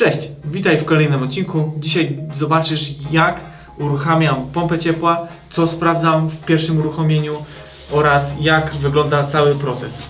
Cześć, witaj w kolejnym odcinku. Dzisiaj zobaczysz jak uruchamiam pompę ciepła, co sprawdzam w pierwszym uruchomieniu oraz jak wygląda cały proces.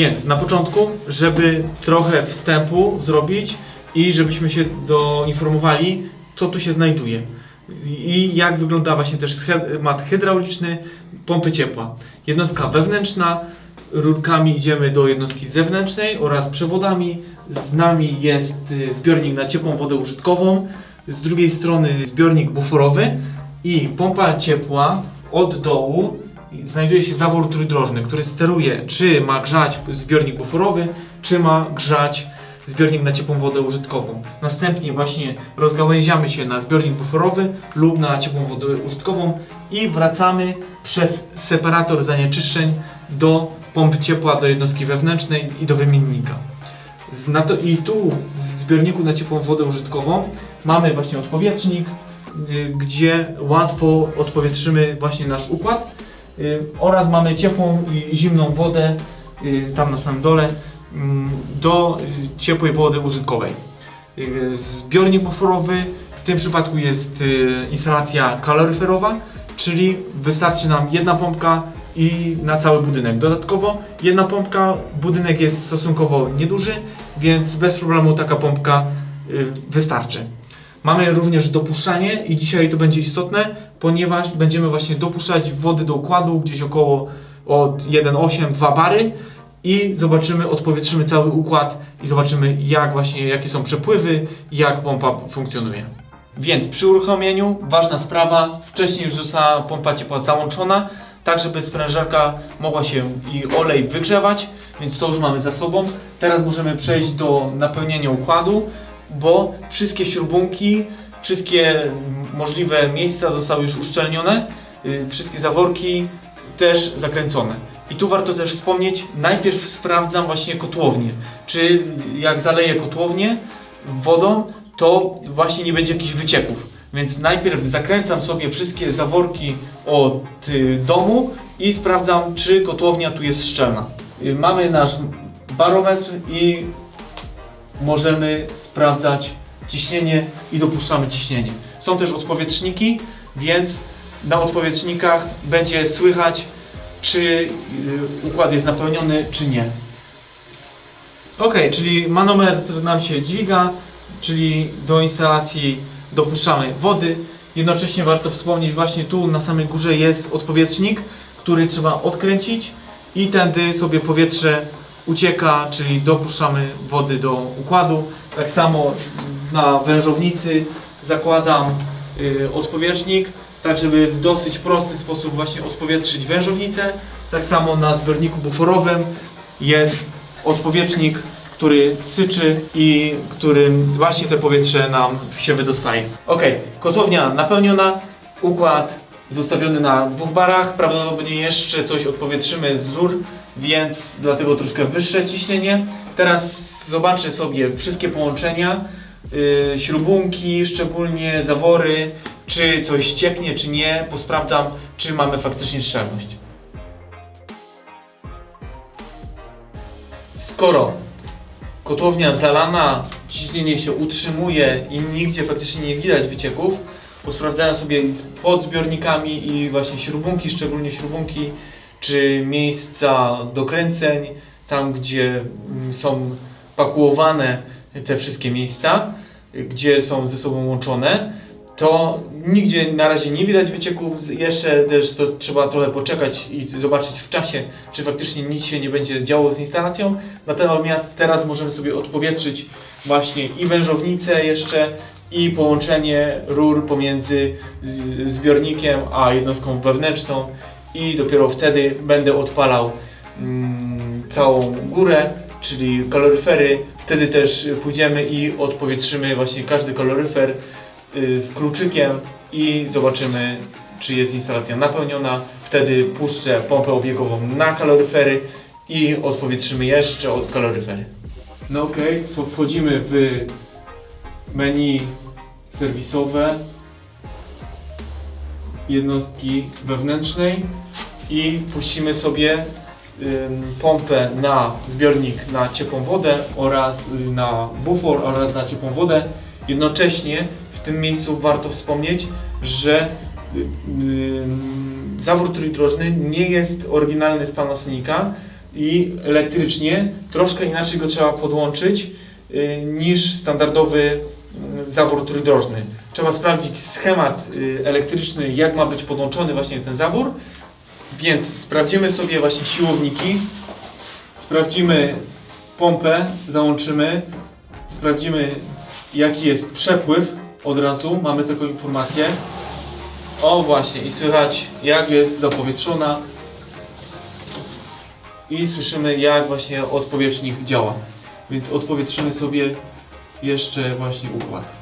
Więc na początku, żeby trochę wstępu zrobić i żebyśmy się doinformowali, co tu się znajduje i jak wygląda właśnie też schemat hydrauliczny pompy ciepła. Jednostka wewnętrzna, rurkami idziemy do jednostki zewnętrznej oraz przewodami. Z nami jest y, zbiornik na ciepłą wodę użytkową, z drugiej strony zbiornik buforowy i pompa ciepła od dołu znajduje się zawór trójdrożny, który steruje, czy ma grzać zbiornik buforowy, czy ma grzać zbiornik na ciepłą wodę użytkową. Następnie właśnie rozgałęziamy się na zbiornik buforowy lub na ciepłą wodę użytkową i wracamy przez separator zanieczyszczeń do pompy ciepła, do jednostki wewnętrznej i do wymiennika. To, I tu w zbiorniku na ciepłą wodę użytkową mamy właśnie odpowietrznik, y, gdzie łatwo odpowietrzymy właśnie nasz układ oraz mamy ciepłą i zimną wodę y, tam na samym dole mm, do y, ciepłej wody użytkowej. Y, Zbiornik buforowy w tym przypadku jest y, instalacja kaloryferowa, czyli wystarczy nam jedna pompka i na cały budynek. Dodatkowo jedna pompka, budynek jest stosunkowo nieduży, więc bez problemu taka pompka y, wystarczy. Mamy również dopuszczanie i dzisiaj to będzie istotne, ponieważ będziemy właśnie dopuszczać wody do układu gdzieś około od 1,8-2 bary i zobaczymy, odpowietrzymy cały układ i zobaczymy jak właśnie, jakie są przepływy jak pompa funkcjonuje. Więc przy uruchomieniu ważna sprawa, wcześniej już została pompa ciepła załączona, tak żeby sprężarka mogła się i olej wygrzewać, więc to już mamy za sobą. Teraz możemy przejść do napełnienia układu, bo wszystkie śrubunki, wszystkie możliwe miejsca zostały już uszczelnione, y, wszystkie zaworki też zakręcone. I tu warto też wspomnieć, najpierw sprawdzam właśnie kotłownię. Czy jak zaleję kotłownię wodą, to właśnie nie będzie jakichś wycieków. Więc najpierw zakręcam sobie wszystkie zaworki od y, domu i sprawdzam, czy kotłownia tu jest szczelna. Y, mamy nasz barometr i możemy sprawdzać ciśnienie i dopuszczamy ciśnienie. Są też odpowietrzniki, więc na odpowietrznikach będzie słychać, czy y, układ jest napełniony, czy nie. Ok, czyli manometr nam się dźwiga, czyli do instalacji dopuszczamy wody. Jednocześnie warto wspomnieć, właśnie tu na samej górze jest odpowietrznik, który trzeba odkręcić i tędy sobie powietrze ucieka, czyli dopuszczamy wody do układu. Tak samo na wężownicy zakładam y, odpowietrznik, tak żeby w dosyć prosty sposób właśnie odpowietrzyć wężownicę. Tak samo na zbiorniku buforowym jest odpowietrznik, który syczy i którym właśnie te powietrze nam się wydostaje. Ok, kotłownia napełniona, układ zostawiony na dwóch barach, prawdopodobnie jeszcze coś odpowietrzymy z rur, więc dlatego troszkę wyższe ciśnienie. Teraz zobaczę sobie wszystkie połączenia, yy, śrubunki, szczególnie zawory, czy coś cieknie, czy nie, posprawdzam, czy mamy faktycznie szczelność. Skoro kotłownia zalana, ciśnienie się utrzymuje i nigdzie faktycznie nie widać wycieków, posprawdzałem sobie pod zbiornikami i właśnie śrubunki, szczególnie śrubunki, czy miejsca dokręceń, tam gdzie mm, są pakułowane te wszystkie miejsca, gdzie są ze sobą łączone, to nigdzie na razie nie widać wycieków. Jeszcze też to trzeba trochę poczekać i zobaczyć w czasie, czy faktycznie nic się nie będzie działo z instalacją. Natomiast teraz możemy sobie odpowietrzyć właśnie i wężownicę jeszcze i połączenie rur pomiędzy zbiornikiem a jednostką wewnętrzną i dopiero wtedy będę odpalał mm, całą górę, czyli kaloryfery. Wtedy też pójdziemy i odpowietrzymy właśnie każdy kaloryfer y, z kluczykiem i zobaczymy, czy jest instalacja napełniona. Wtedy puszczę pompę obiegową na kaloryfery i odpowietrzymy jeszcze od kaloryfery. No okej, to wchodzimy w menu serwisowe jednostki wewnętrznej i puścimy sobie pompę na zbiornik na ciepłą wodę oraz y, na bufor oraz na ciepłą wodę. Jednocześnie w tym miejscu warto wspomnieć, że y, zawór trójdrożny nie jest oryginalny z Panasonica i elektrycznie troszkę inaczej go trzeba podłączyć y, niż standardowy zawór trójdrożny. Trzeba sprawdzić schemat y, elektryczny, jak ma być podłączony właśnie ten zawór. Więc sprawdzimy sobie właśnie siłowniki, sprawdzimy pompę, załączymy, sprawdzimy jaki jest przepływ od razu, mamy taką informację. O właśnie i słychać jak jest zapowietrzona i słyszymy jak właśnie odpowietrznik działa. Więc odpowietrzymy sobie jeszcze właśnie układ.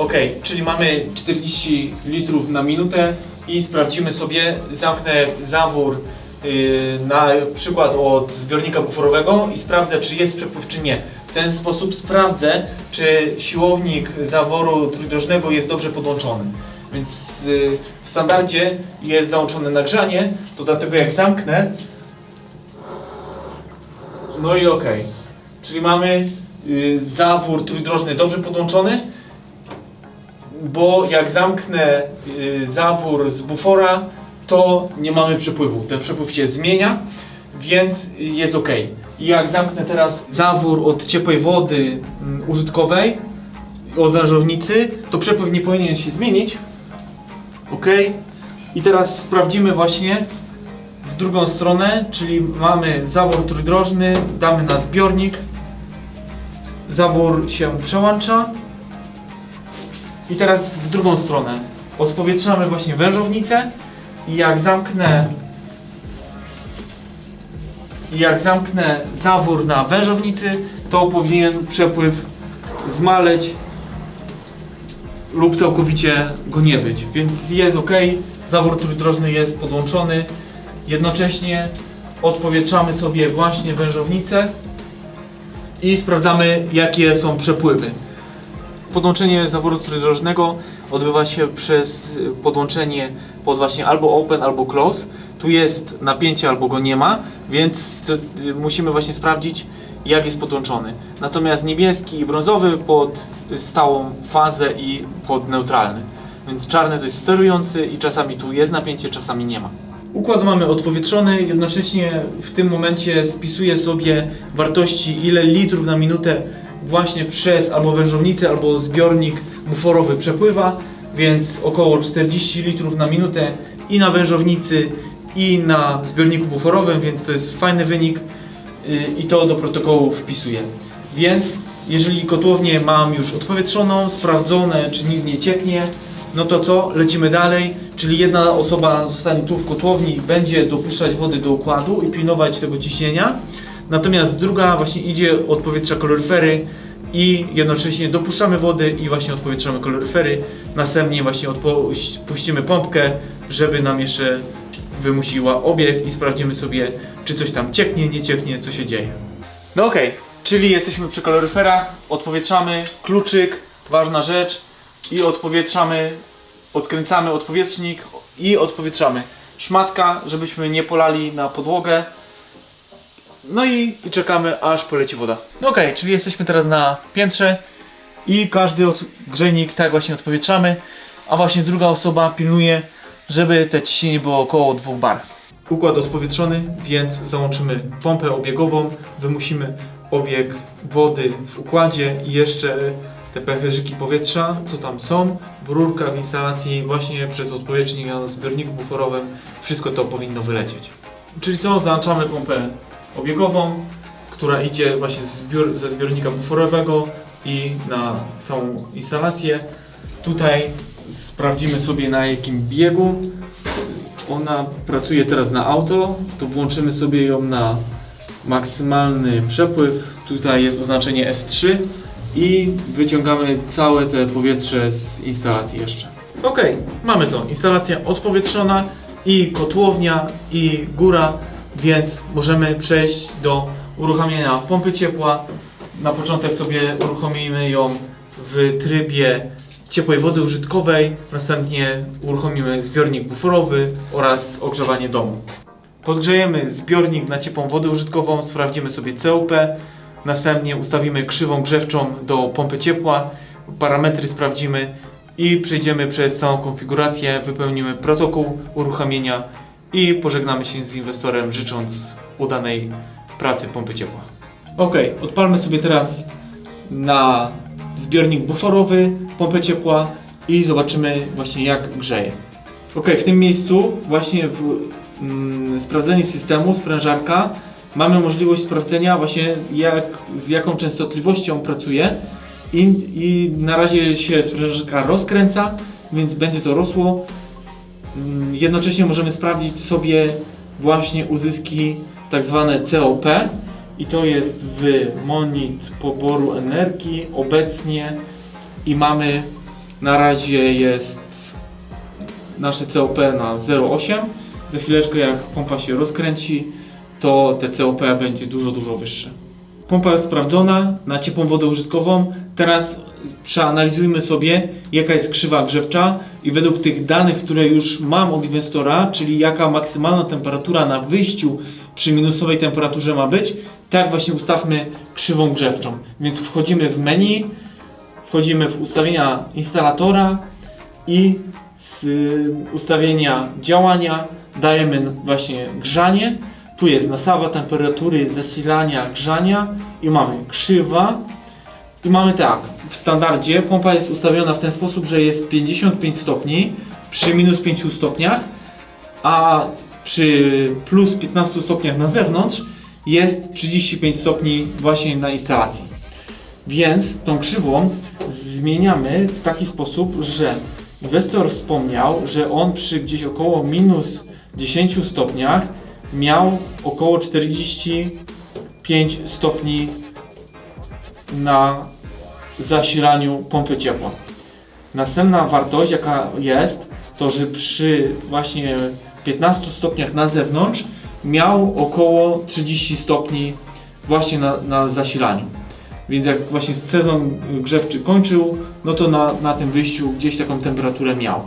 Ok, czyli mamy 40 litrów na minutę i sprawdzimy sobie, zamknę zawór yy, na przykład od zbiornika buforowego i sprawdzę, czy jest przepływ, czy nie. W ten sposób sprawdzę, czy siłownik zaworu trójdrożnego jest dobrze podłączony. Więc yy, w standardzie jest załączone nagrzanie, to dlatego jak zamknę, no i ok. Czyli mamy yy, zawór trójdrożny dobrze podłączony, bo jak zamknę y, zawór z bufora, to nie mamy przepływu. Ten przepływ się zmienia, więc jest ok. I jak zamknę teraz zawór od ciepłej wody mm, użytkowej, od wężownicy, to przepływ nie powinien się zmienić. Ok. I teraz sprawdzimy właśnie w drugą stronę, czyli mamy zawór trójdrożny, damy na zbiornik, zawór się przełącza. I teraz w drugą stronę. Odpowietrzamy właśnie wężownicę i jak zamknę i jak zamknę zawór na wężownicy, to powinien przepływ zmaleć lub całkowicie go nie być. Więc jest ok, zawór trójdrożny jest podłączony. Jednocześnie odpowietrzamy sobie właśnie wężownicę i sprawdzamy jakie są przepływy. Podłączenie zaworu trójdrożnego odbywa się przez y, podłączenie pod właśnie albo open, albo close. Tu jest napięcie, albo go nie ma, więc y, musimy właśnie sprawdzić, jak jest podłączony. Natomiast niebieski i brązowy pod stałą fazę i pod neutralny. Więc czarny to jest sterujący i czasami tu jest napięcie, czasami nie ma. Układ mamy odpowietrzony, jednocześnie w tym momencie spisuję sobie wartości ile litrów na minutę właśnie przez albo wężownicę, albo zbiornik buforowy przepływa, więc około 40 litrów na minutę i na wężownicy i na zbiorniku buforowym, więc to jest fajny wynik yy, i to do protokołu wpisuję. Więc jeżeli kotłownię mam już odpowietrzoną, sprawdzone czy nic nie cieknie, no to co? Lecimy dalej, czyli jedna osoba zostanie tu w kotłowni będzie dopuszczać wody do układu i pilnować tego ciśnienia. Natomiast druga właśnie idzie odpowietrza kaloryfery i jednocześnie dopuszczamy wody i właśnie odpowietrzamy kaloryfery. Następnie właśnie puścimy pompkę, żeby nam jeszcze wymusiła obieg i sprawdzimy sobie, czy coś tam cieknie, nie cieknie, co się dzieje. No okej, czyli jesteśmy przy kaloryferach, odpowietrzamy, kluczyk, ważna rzecz i odpowietrzamy, odkręcamy odpowietrznik i odpowietrzamy. Szmatka, żebyśmy nie polali na podłogę. No i, i czekamy aż poleci woda. No okej, czyli jesteśmy teraz na piętrze i każdy od, grzejnik tak właśnie odpowietrzamy, a właśnie druga osoba pilnuje, żeby te ciśnienie było około 2 bar. Układ odpowietrzony, więc załączymy pompę obiegową, wymusimy obieg wody w układzie i jeszcze te pęcherzyki powietrza, co tam są, w rurkach w instalacji, właśnie przez odpowietrznik na zbiorniku buforowym, wszystko to powinno wylecieć. Czyli co? Załączamy pompę obiegową, która idzie właśnie z zbior, ze zbiornika buforowego i na całą instalację. Tutaj sprawdzimy sobie na jakim biegu. Ona pracuje teraz na auto, to włączymy sobie ją na maksymalny przepływ. Tutaj jest oznaczenie S3 i wyciągamy całe te powietrze z instalacji jeszcze. Ok, mamy to. Instalacja odpowietrzona i kotłownia i góra, więc możemy przejść do uruchamiania pompy ciepła. Na początek sobie uruchomimy ją w trybie ciepłej wody użytkowej, następnie uruchomimy zbiornik buforowy oraz ogrzewanie domu. Podgrzejemy zbiornik na ciepłą wodę użytkową, sprawdzimy sobie COP, następnie ustawimy krzywą grzewczą do pompy ciepła, parametry sprawdzimy i przejdziemy przez całą konfigurację, wypełnimy protokół uruchomienia i pożegnamy się z inwestorem życząc udanej pracy pompy ciepła. Ok, odpalmy sobie teraz na zbiornik buforowy, pompę ciepła i zobaczymy właśnie jak grzeje. Ok, w tym miejscu właśnie w mm, sprawdzeniu systemu sprężarka mamy możliwość sprawdzenia właśnie jak, z jaką częstotliwością pracuje i, i na razie się sprężarka rozkręca, więc będzie to rosło. Mm, Jednocześnie możemy sprawdzić sobie właśnie uzyski tak zwane COP i to jest w monit poboru energii obecnie. I mamy na razie jest nasze COP na 0,8 za chwileczkę jak pompa się rozkręci to te COP będzie dużo dużo wyższe. Pompa jest sprawdzona na ciepłą wodę użytkową. Teraz przeanalizujmy sobie jaka jest krzywa grzewcza i według tych danych, które już mam od inwestora, czyli jaka maksymalna temperatura na wyjściu przy minusowej temperaturze ma być, tak właśnie ustawmy krzywą grzewczą. Więc wchodzimy w menu, wchodzimy w ustawienia instalatora i z y, ustawienia działania dajemy właśnie grzanie. Tu jest nastawa temperatury zasilania grzania i mamy krzywa i mamy tak, w standardzie pompa jest ustawiona w ten sposób, że jest 55 stopni przy minus 5 stopniach, a przy plus 15 stopniach na zewnątrz jest 35 stopni właśnie na instalacji. Więc tą krzywą zmieniamy w taki sposób, że inwestor wspomniał, że on przy gdzieś około minus 10 stopniach miał około 45 stopni na zasilaniu pompy ciepła. Następna wartość, jaka jest, to że przy właśnie 15 stopniach na zewnątrz miał około 30 stopni właśnie na, na zasilaniu. Więc jak właśnie sezon grzewczy kończył, no to na, na tym wyjściu gdzieś taką temperaturę miał.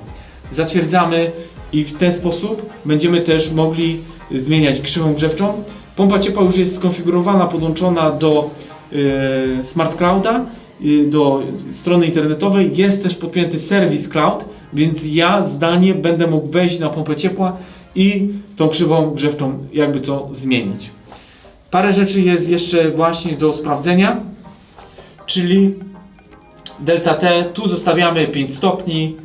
Zatwierdzamy i w ten sposób będziemy też mogli zmieniać krzywą grzewczą. Pompa ciepła już jest skonfigurowana, podłączona do Smart Clouda, yy, do strony internetowej. Jest też podpięty Service Cloud, więc ja zdalnie będę mógł wejść na pompę ciepła i tą krzywą grzewczą jakby co zmienić. Parę rzeczy jest jeszcze właśnie do sprawdzenia, czyli delta T, tu zostawiamy 5 stopni.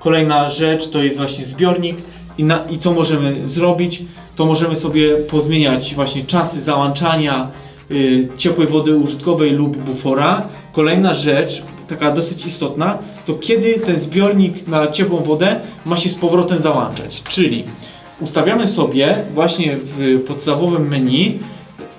Kolejna rzecz to jest właśnie zbiornik i, na, i co możemy zrobić, to możemy sobie pozmieniać właśnie czasy załączania ciepłej wody użytkowej lub bufora. Kolejna rzecz, taka dosyć istotna, to kiedy ten zbiornik na ciepłą wodę ma się z powrotem załączać, czyli ustawiamy sobie właśnie w podstawowym menu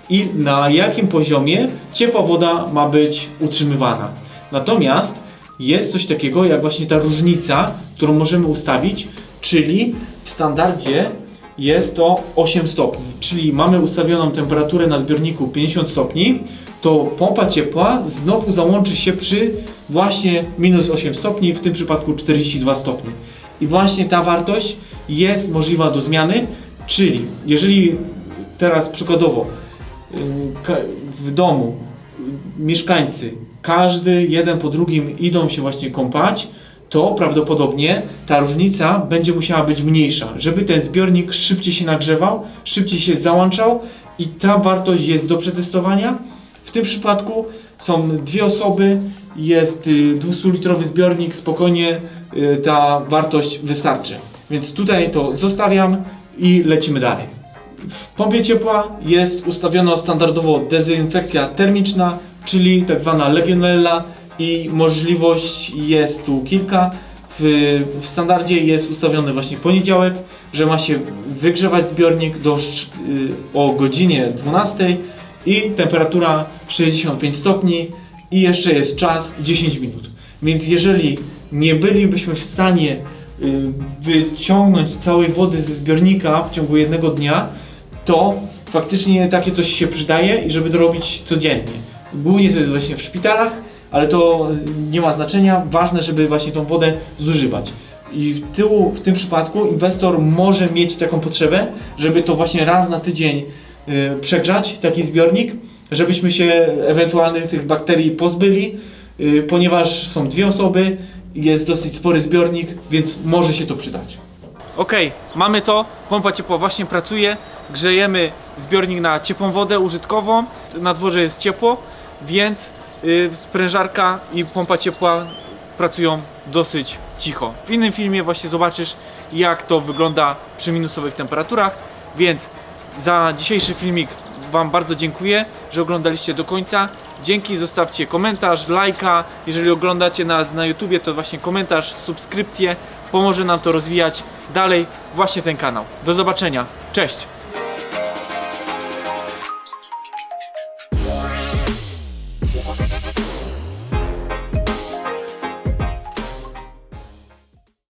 i na jakim poziomie ciepła woda ma być utrzymywana. Natomiast jest coś takiego jak właśnie ta różnica, którą możemy ustawić, czyli w standardzie jest to 8 stopni, czyli mamy ustawioną temperaturę na zbiorniku 50 stopni, to pompa ciepła znowu załączy się przy właśnie minus 8 stopni, w tym przypadku 42 stopni. I właśnie ta wartość jest możliwa do zmiany, czyli jeżeli teraz przykładowo ka- w domu y, mieszkańcy, każdy jeden po drugim idą się właśnie kąpać, to prawdopodobnie ta różnica będzie musiała być mniejsza, żeby ten zbiornik szybciej się nagrzewał, szybciej się załączał i ta wartość jest do przetestowania. W tym przypadku są dwie osoby, jest y, 200-litrowy zbiornik, spokojnie y, ta wartość wystarczy. Więc tutaj to zostawiam i lecimy dalej. W pompie ciepła jest ustawiona standardowo dezynfekcja termiczna, czyli tak zwana legionella i możliwość jest tu kilka. W, w standardzie jest ustawiony właśnie poniedziałek, że ma się wygrzewać zbiornik do, y, o godzinie 12 i temperatura 65 stopni i jeszcze jest czas 10 minut. Więc jeżeli nie bylibyśmy w stanie y, wyciągnąć całej wody ze zbiornika w ciągu jednego dnia, to faktycznie takie coś się przydaje i żeby to robić codziennie. Głównie to jest właśnie w szpitalach, ale to nie ma znaczenia. Ważne, żeby właśnie tą wodę zużywać. I w, tyłu, w tym przypadku inwestor może mieć taką potrzebę, żeby to właśnie raz na tydzień y, przegrzać, taki zbiornik, żebyśmy się ewentualnych tych bakterii pozbyli, y, ponieważ są dwie osoby, jest dosyć spory zbiornik, więc może się to przydać. Okej, mamy to. Pompa ciepła właśnie pracuje. Grzejemy zbiornik na ciepłą wodę użytkową. Na dworze jest ciepło, więc sprężarka i pompa ciepła pracują dosyć cicho. W innym filmie właśnie zobaczysz, jak to wygląda przy minusowych temperaturach. Więc za dzisiejszy filmik Wam bardzo dziękuję, że oglądaliście do końca. Dzięki, zostawcie komentarz, lajka. Jeżeli oglądacie nas na YouTubie, to właśnie komentarz, subskrypcję. Pomoże nam to rozwijać dalej właśnie ten kanał. Do zobaczenia. Cześć!